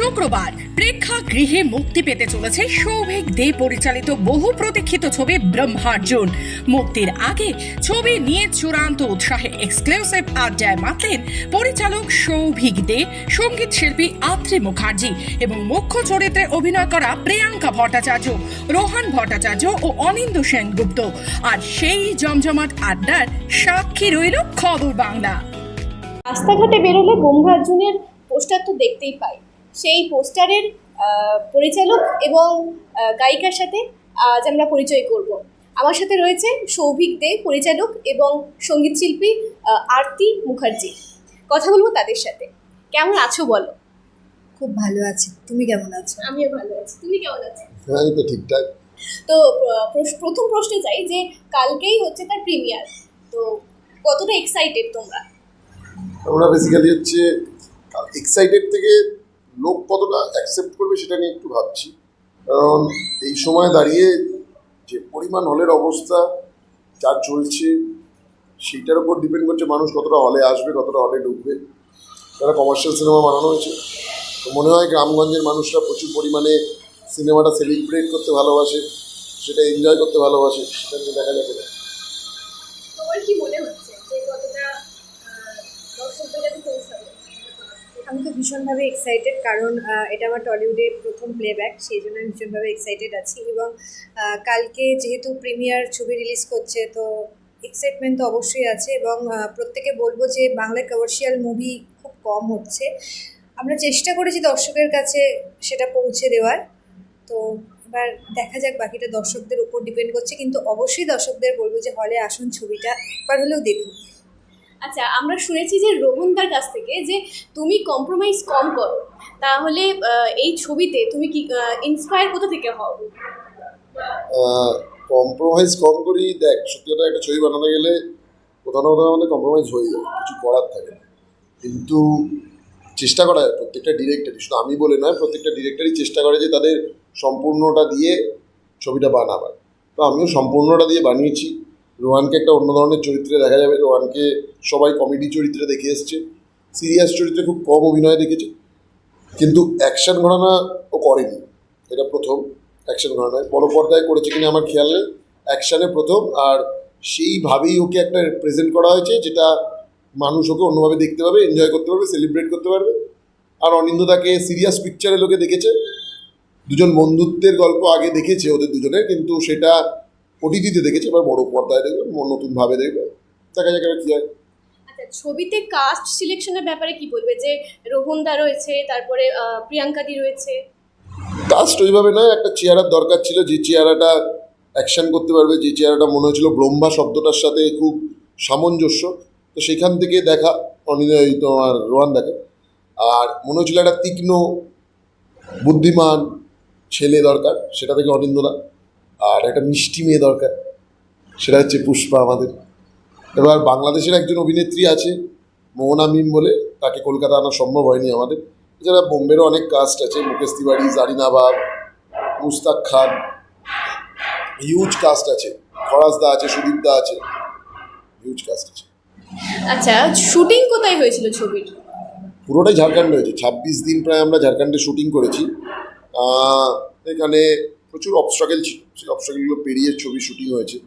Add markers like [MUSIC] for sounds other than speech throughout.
শুক্রবার প্রেক্ষাগৃহে মুক্তি পেতে চলেছে সৌভিক দে পরিচালিত বহু প্রতীক্ষিত ছবি ব্রহ্মার্জুন। মুক্তির আগে ছবি নিয়ে চূড়ান্ত উৎসাহে এক্সক্লুসিভ আড্ডায় মাতলেন পরিচালক সৌভিক দে, সংগীত শিল্পী আত্রি মুখার্জি এবং মুখ্য চরিত্রে অভিনয় করা প্রিয়াঙ্কা ভট্টাচার্য, রোহান ভট্টাচার্য ও অনিন্দ সেনগুপ্ত। আর সেই জমজমাট আড্ডার সাক্ষী রইল খবর বাংলা। রাস্তাঘাটে বেরোলে গম্ভীরার্জুনের পোস্টার তো দেখতেই পাই। সেই পোস্টারের পরিচালক এবং গায়িকার সাথে আজ আমরা পরিচয় করব। আমার সাথে রয়েছে সৌভিক দে পরিচালক এবং সংগীত শিল্পী আরতি মুখার্জি। কথা বলব তাদের সাথে। কেমন আছো বলো? খুব ভালো আছি। তুমি কেমন আছো? আমিও ভালো আছি। তুমি কেমন আছো? হ্যাঁ এই তো ঠিকঠাক। তো প্রথম প্রশ্নে যাই যে কালকেই হচ্ছে তার প্রিমিয়ার। তো কতটা এক্সাইটেড তোমরা? আমরা বেসিক্যালি হচ্ছে এক্সাইটেড থেকে লোক কতটা অ্যাকসেপ্ট করবে সেটা নিয়ে একটু ভাবছি। কারণ এই সময় দাঁড়িয়ে যে পরিমাণ হলের অবস্থা, যা চলছে, সেইটার উপর ডিপেন্ড করছে মানুষ কতটা হলে আসবে, কতটা হলে ঢুকবে। তারা কমার্শিয়াল সিনেমা বানানো হয়েছে, তো মনে হয় গ্রামগঞ্জের মানুষরা প্রচুর পরিমাণে সিনেমাটা সেলিব্রেট করতে ভালোবাসে, সেটা এনজয় করতে ভালোবাসে, সেটা নিয়ে দেখা যাবে না। কি মনে হচ্ছে যে কতটা দর্শকদের কাছে পৌঁছাবে? আমি তো ভীষণভাবে এক্সাইটেড কারণ এটা আমার টলিউডের প্রথম প্লেব্যাক সেই জন্য আমি ভীষণভাবে এক্সাইটেড আছি এবং কালকে যেহেতু প্রিমিয়ার ছবি রিলিজ করছে, তো এক্সাইটমেন্ট তো অবশ্যই আছে এবং প্রত্যেকে বলব যে বাংলায় কমার্শিয়াল মুভি খুব কম হচ্ছে। আমরা চেষ্টা করেছি দর্শকের কাছে সেটা পৌঁছে দেওয়ার। তো এবার দেখা যাক বাকিটা দর্শকদের উপর ডিপেন্ড করছে, কিন্তু অবশ্যই দর্শকদের বলব যে হলে আসুন ছবিটা, একবার হলেও দেখুন। আচ্ছা আমরা শুনেছি যে রোহনদার কাছ থেকে যে তুমি কম্প্রোমাইজ কম করো। তাহলে এই ছবিতে তুমি কি ইন্সপায়ার কোথা থেকে হও? কম্প্রোমাইজ কম করি, দেখ, সত্যি কথা একটা ছবি বানাতে গেলে কোথাও না কোথাও আমাদের কম্প্রোমাইজ হয়ে যায়, কিছু করার থাকে না। কিন্তু চেষ্টা করা যায়, প্রত্যেকটা ডিরেক্টরই শুধু আমি বলে নয়, প্রত্যেকটা ডিরেক্টরই চেষ্টা করে যে তাদের সম্পূর্ণটা দিয়ে ছবিটা বানাবার। তো আমিও সম্পূর্ণটা দিয়ে বানিয়েছি। রোহানকে একটা অন্য ধরনের চরিত্রে দেখা যাবে। রোহানকে সবাই কমেডি চরিত্রে দেখে এসছে। সিরিয়াস চরিত্রে খুব কম অভিনয় দেখেছে। কিন্তু অ্যাকশন ঘটনা ও করেনি। এটা প্রথম অ্যাকশন ঘটনায় বড় পর্দায় করেছে কিনা আমার খেয়াল নেই। অ্যাকশানে প্রথম আর সেইভাবেই ওকে একটা প্রেজেন্ট করা হয়েছে যেটা মানুষ ওকে অন্যভাবে দেখতে পাবে এনজয় করতে পারবে সেলিব্রেট করতে পারবে। আর অনিন্দ তাকে সিরিয়াস পিকচারে লোকে দেখেছে। দুজন বন্ধুত্বের গল্প আগে দেখেছে ওদের দুজনের, কিন্তু সেটা ওটিটিতে দেখেছে এবার বড় পর্দায় দেখবে নতুনভাবে দেখবে দেখা যাক কী হয়। আচ্ছা ছবিতে কাস্ট সিলেকশনের ব্যাপারে কি বলবে? যে রোহনদা রয়েছে তারপরে প্রিয়াঙ্কাদি রয়েছে। কাস্ট ওইভাবে নয় একটা চেহারার দরকার ছিল যে চেহারাটা অ্যাকশন করতে পারবে যে চেহারাটা মনে হয়েছিল ব্রহ্মা শব্দটার সাথে খুব সামঞ্জস্য। তো সেখান থেকে দেখা ওই তোমার রোহান দেখা। আর মনে হচ্ছিল একটা তীক্ষ্ণ বুদ্ধিমান ছেলে দরকার সেটা থেকে অনিন্দদা আর একটা মিষ্টি মেয়ে দরকার সেটা হচ্ছে পুষ্পা আমাদের। এবার বাংলাদেশের একজন অভিনেত্রী আছে মোহনা মিম বলে তাকে কলকাতা আনা সম্ভব হয়নি আমাদের। এছাড়া বোম্বেরও অনেক কাস্ট আছে মুকেশ তিওয়ারি জারিনা বাগ মুস্তাক খান হিউজ কাস্ট আছে। ফরাজ দা আছে সুদীপ দা আছে হিউজ কাস্ট আছে। আচ্ছা শুটিং কোথায় হয়েছিল ছবির? পুরোটাই ঝাড়খণ্ডে হয়েছে। ছাব্বিশ দিন প্রায় আমরা ঝাড়খণ্ডে শুটিং করেছি। এখানে প্রচুর অবস্ট্রাগেল ছিল। সেই অবস্ট্রাগেলগুলো পেরিয়ে ছবি শুটিং হয়েছে।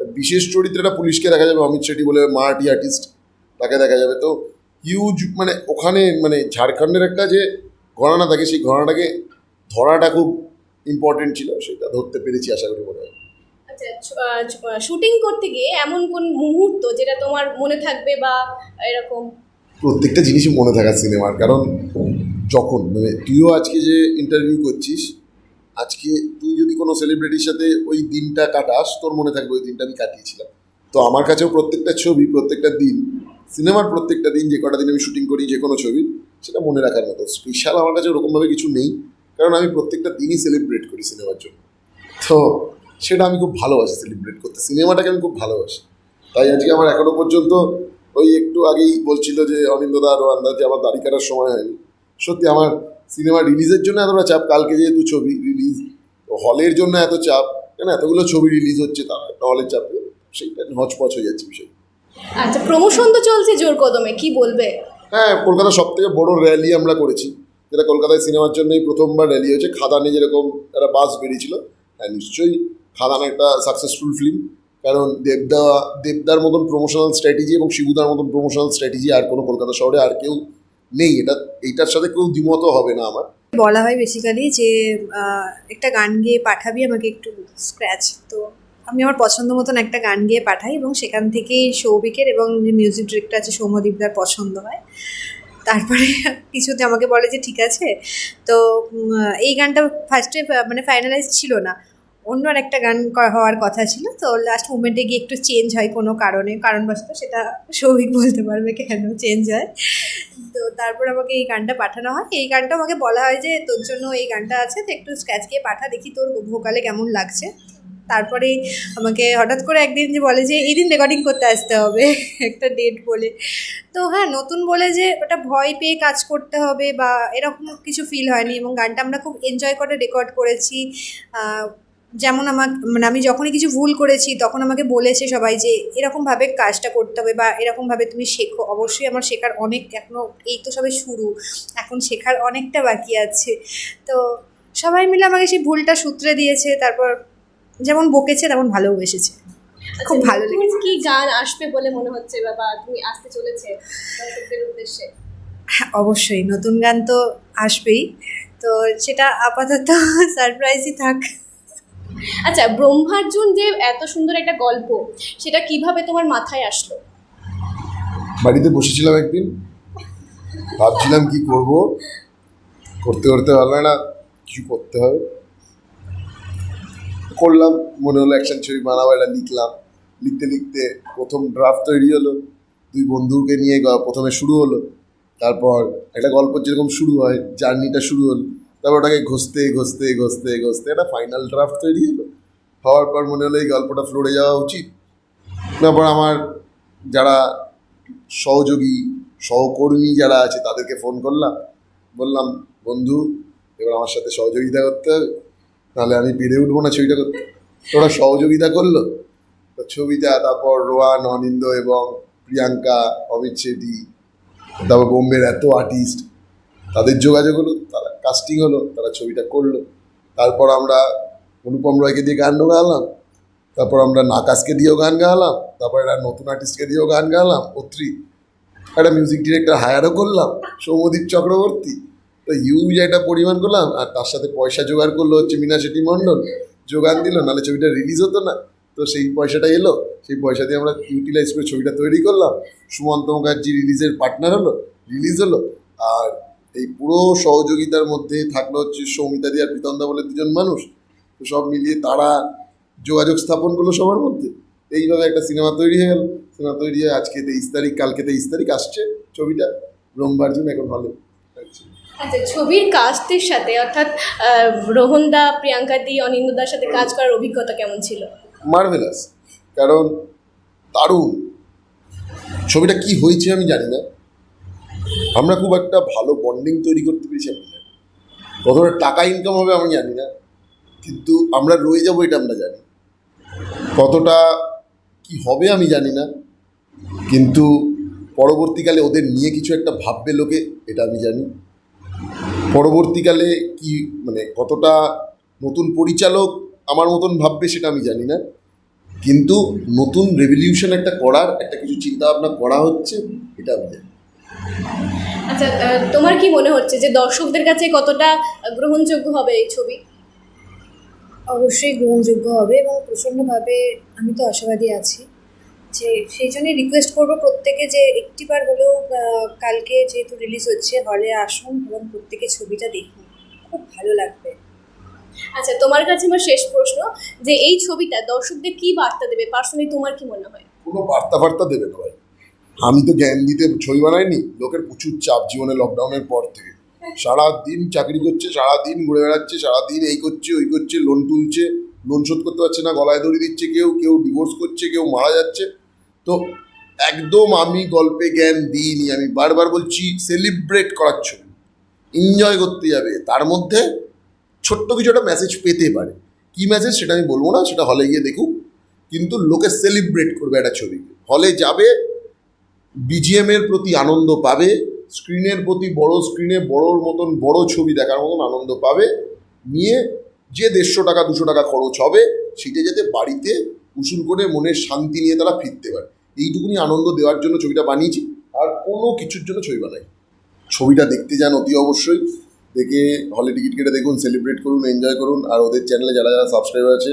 তা বিশেষ চরিত্রটা পুলিশকে দেখা যাবে অমিত শেট্টি বলে মারাঠি আর্টিস্ট তাকে দেখা যাবে। তো হিউজ মানে ওখানে মানে ঝাড়খণ্ডের একটা যে ঘটনা থাকে সেই ঘটনাটাকে ধরাটা খুব ইম্পর্টেন্ট ছিল। সেটা ধরতে পেরেছি আশা করি মনে হয়। আচ্ছা শুটিং করতে গিয়ে এমন কোন মুহূর্ত যেটা তোমার মনে থাকবে বা এরকম? প্রত্যেকটা জিনিসই মনে থাকা সিনেমার কারণ যখন মানে তুইও আজকে যে ইন্টারভিউ করছিস আজকে তুই যদি কোনো সেলিব্রিটির সাথে ওই দিনটা কাটাস, তোর মনে থাকবে ওই দিনটা আমি কাটিয়েছিলাম। তো আমার কাছেও প্রত্যেকটা ছবি, প্রত্যেকটা দিন, সিনেমার প্রত্যেকটা দিন, যে কটা দিন আমি শুটিং করি যে কোনো ছবি, সেটা মনে রাখার মতো। স্পেশাল আমার কাছে ওরকমভাবে কিছু নেই, কারণ আমি প্রত্যেকটা দিনই সেলিব্রেট করি সিনেমার জন্য। তো সেটা আমি খুব ভালোবাসি সেলিব্রেট করতে। সিনেমাটাকে আমি খুব ভালোবাসি। তাই আজকে আমার এখনও পর্যন্ত ওই একটু আগেই বলছিল যে অনিন্দদা আরও আন্দাজ আমার দাড়ি কাটার সময় হয়নি। সত্যি আমার সিনেমা রিলিজের জন্য এতটা চাপ কালকে যেহেতু ছবি রিলিজ হলের জন্য এত চাপ কেন এতগুলো ছবি রিলিজ হচ্ছে তার একটা হলের চাপে সেইটা হচপচ হয়ে যাচ্ছে বিষয় আচ্ছা প্রমোশন তো চলছে জোর কদমে কি বলবে? হ্যাঁ কলকাতার সব থেকে বড় র্যালি আমরা করেছি। যেটা কলকাতায় সিনেমার জন্যই প্রথমবার র্যালি হয়েছে। খাদানে যেরকম একটা বাস বেরিয়েছিল হ্যাঁ নিশ্চয়ই খাদান একটা সাকসেসফুল ফিল্ম কারণ দেবদা দেবদার মতন প্রমোশনাল স্ট্র্যাটেজি এবং শিবুদার মতন প্রমোশনাল স্ট্র্যাটেজি আর কোনো কলকাতা শহরে আর কেউ নেই। এটা এইটার সাথে কেউ দ্বিমতও হবে না আমার। বলা হয় বেসিক্যালি যে একটা গান গেয়ে পাঠাবি আমাকে একটু স্ক্র্যাচ তো আমি আমার পছন্দ মতন একটা গান গেয়ে পাঠাই এবং সেখান থেকেই সৌভিকের এবং যে মিউজিক ডিরেক্টর আছে সৌম্যদীপদার পছন্দ হয়। তারপরে কিছুতে আমাকে বলে যে, ঠিক আছে। তো এই গানটা ফার্স্টে মানে ফাইনালাইজ ছিল না। অন্য একটা গান হওয়ার কথা ছিল, তো লাস্ট মুমেন্টে গিয়ে একটু চেঞ্জ হয় কোনো কারণে, কারণবশত সেটা সৌভিক বলতে পারবে কেন চেঞ্জ হয়। তো তারপর আমাকে এই গানটা পাঠানো হয়। এই গানটা আমাকে বলা হয় যে, তোর জন্য এই গানটা আছে তো একটু স্ক্র্যাচ গিয়ে পাঠা, দেখি তোর ভোকালে কেমন লাগছে। তারপরে আমাকে হঠাৎ করে একদিন যে বলে যে, এই দিন রেকর্ডিং করতে আসতে হবে, [LAUGHS] একটা ডেট বলে। তো হ্যাঁ নতুন বলে যে, ওটা ভয় পেয়ে কাজ করতে হবে বা এরকম কিছু ফিল হয়নি এবং গানটা আমরা খুব এনজয় করে রেকর্ড করেছি। যেমন আমার মানে আমি যখনই কিছু ভুল করেছি তখন আমাকে বলেছে সবাই যে এরকমভাবে কাজটা করতে হবে বা এরকমভাবে তুমি শেখো। অবশ্যই আমার শেখার অনেক এখনও এই তো সবে শুরু এখন শেখার অনেকটা বাকি আছে। তো সবাই মিলে আমাকে সেই ভুলটা সূত্রে দিয়েছে তারপর যেমন বকেছে তেমন ভালোবেসেছে খুব আচ্ছা, ভালো লেগেছে। কি গান আসবে বলে মনে হচ্ছে বা বা তুমি আসতে চলেছে দর্শকদের উদ্দেশ্যে? হ্যাঁ অবশ্যই। নতুন গান তো আসবেই। তো সেটা আপাতত [LAUGHS] সারপ্রাইজই থাক। আচ্ছা ব্রহ্মার্জুন যে এত সুন্দর একটা গল্প, সেটা কীভাবে তোমার মাথায় আসলো? বাড়িতে বসেছিলাম একদিন। ভাবছিলাম কি করব? করতে করতে ভালো না, কিছু করতে হবে। করলাম, মনে হলো অ্যাকশন ছবি বানাবো, এটা লিখলাম। লিখতে লিখতে প্রথম ড্রাফট তৈরি হলো। দুই বন্ধুকে নিয়ে প্রথমে শুরু হলো। তারপর একটা গল্প যেরকম শুরু হয় জার্নিটা শুরু হলো। তারপর ওটাকে ঘষতে ঘষতে ঘষতে ঘষতে একটা ফাইনাল ড্রাফট তৈরি হলো। হওয়ার পর মনে হলো এই গল্পটা ফ্লোরে যাওয়া উচিত। তারপর আমার যারা সহযোগী, সহকর্মী যারা আছে তাদেরকে ফোন করলাম। বললাম, বন্ধু, এবার আমার সাথে সহযোগিতা করতে হবে। নাহলে আমি পেরে উঠবো না ছবিটা করতে। ওরা সহযোগিতা করল। তো ছবিটা, তারপর রোহান অনিন্দ এবং প্রিয়াঙ্কা, অমিত শেঠি, তারপর বোম্বের এত আর্টিস্ট তাদের যোগাযোগ হলো। কাস্টিং হলো, তারা ছবিটা করল। তারপর আমরা অনুপম রয়কে দিয়ে গান গালাম, তারপর আমরা নাকাশকে দিয়েও গান গাওয়ালাম তারপর একটা নতুন আর্টিস্টকে দিয়েও গান গাওয়ালাম অত্রি একটা মিউজিক ডিরেক্টর হায়ারও করলাম, সৌমদীপ চক্রবর্তী। তো হিউজ একটা পরিমাণ করলাম, আর তার সাথে পয়সা জোগাড় করল হচ্ছে মিনা শেঠি মণ্ডল, যোগান দিল, নাহলে ছবিটা রিলিজ হতো না। তো সেই পয়সাটা এলো, সেই পয়সা দিয়ে আমরা ইউটিলাইজ করে ছবিটা তৈরি করলাম। সুমন্ত মুখার্জি রিলিজের পার্টনার হলো রিলিজ হলো, আর এই পুরো সহযোগিতার মধ্যে থাকল হচ্ছে সৌমিতা দি আর প্রীতমদা বলে দুজন মানুষ। তো সব মিলিয়ে তারা যোগাযোগ স্থাপন করল সবার মধ্যে। এইভাবে একটা সিনেমা তৈরি হয়ে গেল। সিনেমা তৈরি হয়ে আজকে তেইশ তারিখ কালকে তেইশ তারিখ আসছে ছবিটা। ব্রহ্মার্জুন এখন হলে। আচ্ছা ছবির কাস্টের সাথে অর্থাৎ রোহনদা প্রিয়াঙ্কা দি অনিন্দদার সাথে কাজ করার অভিজ্ঞতা কেমন ছিল? মার্ভেলাস। কারণ দারুণ। ছবিটা কি হয়েছে আমি জানি না। আমরা খুব একটা ভালো বন্ডিং তৈরি করতে পেরেছি আমি জানি। কতটা টাকা ইনকাম হবে আমি জানি না, কিন্তু আমরা রয়ে যাব এটা আমরা জানি। কতটা কি হবে আমি জানি না, কিন্তু পরবর্তীকালে ওদের নিয়ে কিছু একটা ভাববে লোকে, এটা আমি জানি। পরবর্তীকালে কি মানে কতটা নতুন পরিচালক আমার মতন ভাববে সেটা আমি জানি না, কিন্তু নতুন রেভলিউশন একটা করার একটা কিছু চিন্তা ভাবনা করা হচ্ছে, এটা আমি জানি। আচ্ছা তোমার কি মনে হচ্ছে যে দর্শকদের কাছে কতটা গ্রহণযোগ্য হবে এই ছবি? অবশ্যই গ্রহণযোগ্য হবে এবং প্রচণ্ডভাবে আমি তো আশাবাদী আছি যে সেই জন্যই রিকোয়েস্ট করব প্রত্যেকে যে একটিবার হলেও কালকে যেহেতু রিলিজ হচ্ছে হলে আসুন এবং প্রত্যেকে ছবিটা দেখুন। খুব ভালো লাগবে। আচ্ছা তোমার কাছে আমার শেষ প্রশ্ন যে এই ছবিটা দর্শকদের কি বার্তা দেবে? পার্সোনালি তোমার কি মনে হয়? কোনো বার্তা ফার্তা দেবে না ভাই আমি তো জ্ঞান দিতে ছবি বানাইনি, লোকের প্রচুর চাপ জীবনে লকডাউনের পর থেকে। সারা দিন চাকরি করছে সারা দিন ঘুরে বেড়াচ্ছে সারা দিন এই করছে, ওই করছে লোন তুলছে লোন শোধ করতে পারছে না, গলায় দড়ি দিচ্ছে কেউ কেউ ডিভোর্স করছে, কেউ মারা যাচ্ছে। তো একদম আমি গল্পে জ্ঞান দিইনি, আমি বারবার বলছি সেলিব্রেট করার ছবি। এনজয় করতে যাবে। তার মধ্যে ছোট্ট কিছু একটা মেসেজ পেতে পারে। কী মেসেজ সেটা আমি বলব না, সেটা হলে গিয়ে দেখুক। কিন্তু লোকে সেলিব্রেট করবে একটা ছবিকে। হলে যাবে বিজিএম এর প্রতি আনন্দ পাবে স্ক্রিনের প্রতি বড় স্ক্রিনে বড়োর মতন বড় ছবি দেখার মতন আনন্দ পাবে, নিয়ে যে দেড়শো টাকা, দুশো টাকা খরচ হবে, সেটা যাতে বাড়িতে উসুল করে মনের শান্তি নিয়ে তারা ফিরতে পারে। এইটুকুনি আনন্দ দেওয়ার জন্য ছবিটা বানিয়েছি, আর কোনো কিছুর জন্য ছবি বানাই ছবিটা দেখতে যান অতি অবশ্যই, দেখে হলে টিকিট কেটে দেখুন সেলিব্রেট করুন এনজয় করুন, আর ওদের চ্যানেলে যারা যারা সাবস্ক্রাইবার আছে,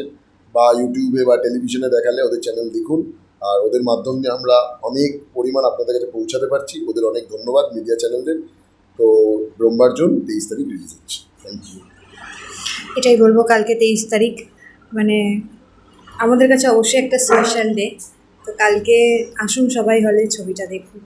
বা ইউটিউবে বা টেলিভিশনে দেখালে ওদের চ্যানেল দেখুন। আর ওদের মাধ্যমে আমরা অনেক পরিমাণ আপনাদের কাছে পৌঁছাতে পারছি। ওদের অনেক ধন্যবাদ মিডিয়া চ্যানেলদের তো ব্রহ্মার্জন তেইশ তারিখ রিলিজ হচ্ছে। থ্যাংক ইউ এটাই বলব, কালকে তেইশ তারিখ। মানে আমাদের কাছে অবশ্যই একটা স্পেশাল ডে তো কালকে আসুন সবাই হলে ছবিটা দেখুন।